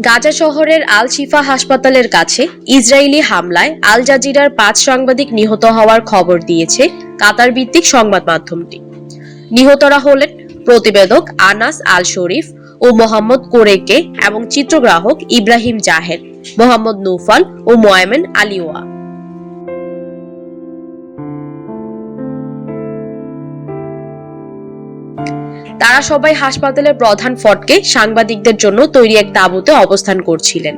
গাজা শহরের আল শিফা হাসপাতালের কাছে ইসরায়েলি হামলায় আল জাজিরার পাঁচ সাংবাদিক নিহত হওয়ার খবর দিয়েছে কাতার ভিত্তিক সংবাদ মাধ্যমটি। নিহতরা হলেন প্রতিবেদক আনাস আল শরীফ ও মোহাম্মদ কোরেকে এবং চিত্রগ্রাহক ইব্রাহিম জাহের মোহাম্মদ নৌফাল ও মোয়ামেন আলিওয়া। তারা সবাই হাসপাতালের প্রধান ফটকে সাংবাদিকদের জন্য তৈরি এক তাঁবুতে অবস্থান করছিলেন।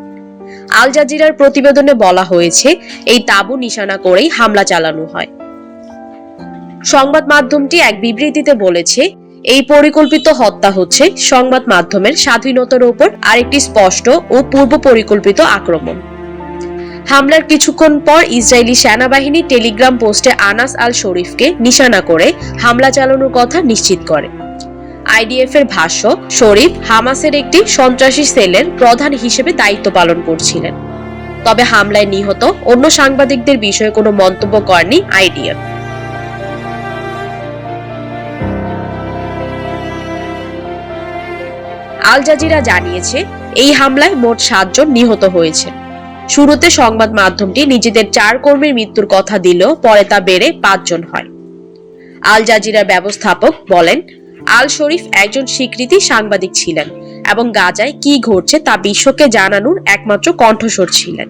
আল জাজিরার প্রতিবেদনে বলা হয়েছে, এই তাঁবু নিশানা করেই হামলা চালানো হয়। সংবাদ মাধ্যমটি এক বিবৃতিতে বলেছে, এই পরিকল্পিত হত্যা হচ্ছে সংবাদ মাধ্যমের স্বাধীনতার উপর আরেকটি স্পষ্ট ও পূর্ব পরিকল্পিত আক্রমণ। হামলার কিছুক্ষণ পর ইসরায়েলি সেনাবাহিনী টেলিগ্রাম পোস্টে আনাস আল শরীফকে নিশানা করে হামলা চালানোর কথা নিশ্চিত করে। আইডিএফ এর ভাষ্য, শরীফ হামাসের একটি সন্ত্রাসী সেলের প্রধান হিসেবে দায়িত্ব পালন করছিলেন। তবে হামলায় নিহত অন্য সাংবাদিকদের বিষয়ে কোনো মন্তব্য করেনি আইডিএফ। আল জাজিরা জানিয়েছে, এই হামলায় মোট সাতজন নিহত হয়েছে। শুরুতে সংবাদ মাধ্যমটি নিজেদের চার কর্মীর মৃত্যুর কথা দিলেও পরে তা বেড়ে পাঁচজন হয়। আল জাজিরার ব্যবস্থাপক বলেন, আল শরীফ একজন স্বীকৃতি সাংবাদিক ছিলেন এবং গাজায় কি ঘটছে তা বিশ্বকে জানানোর একমাত্র কণ্ঠস্বর ছিলেন।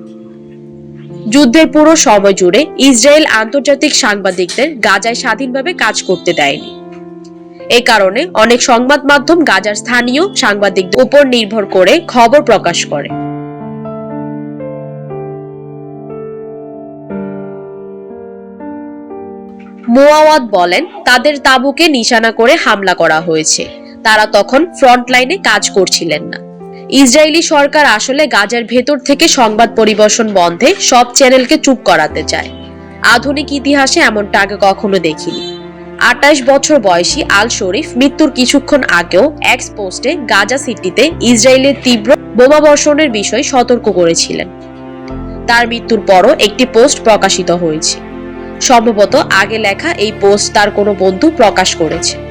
যুদ্ধের পুরো সময় জুড়ে ইসরায়েল আন্তর্জাতিক সাংবাদিকদের গাজায় স্বাধীনভাবে কাজ করতে দেয়নি। এ কারণে অনেক সংবাদ মাধ্যম গাজার স্থানীয় সাংবাদিকদের উপর নির্ভর করে খবর প্রকাশ করে। মোয়াওয়াদ বলেন, তাদের তাঁবুকে নিশানা করে হামলা করা হয়েছে। তারা তখন ফ্রন্ট লাইনে কাজ করছিলেন না। ইসরায়েলি সরকার আসলে গাজার ভেতর থেকে সংবাদ পরিবেশন বন্ধে সব চ্যানেলকে চুপ করাতে চায়। আধুনিক ইতিহাসে এমনটা আগে কখনো দেখিনি। আটাইশ বছর বয়সী আল শরীফ মৃত্যুর কিছুক্ষণ আগেও এক্স পোস্টে গাজা সিটিতে ইসরায়েলের তীব্র বোমাবর্ষণের বিষয়ে সতর্ক করেছিলেন। তার মৃত্যুর পরও একটি পোস্ট প্রকাশিত হয়েছে। সম্ভবত আগে লেখা এই পোস্ট তার কোনো বন্ধু প্রকাশ করেছে।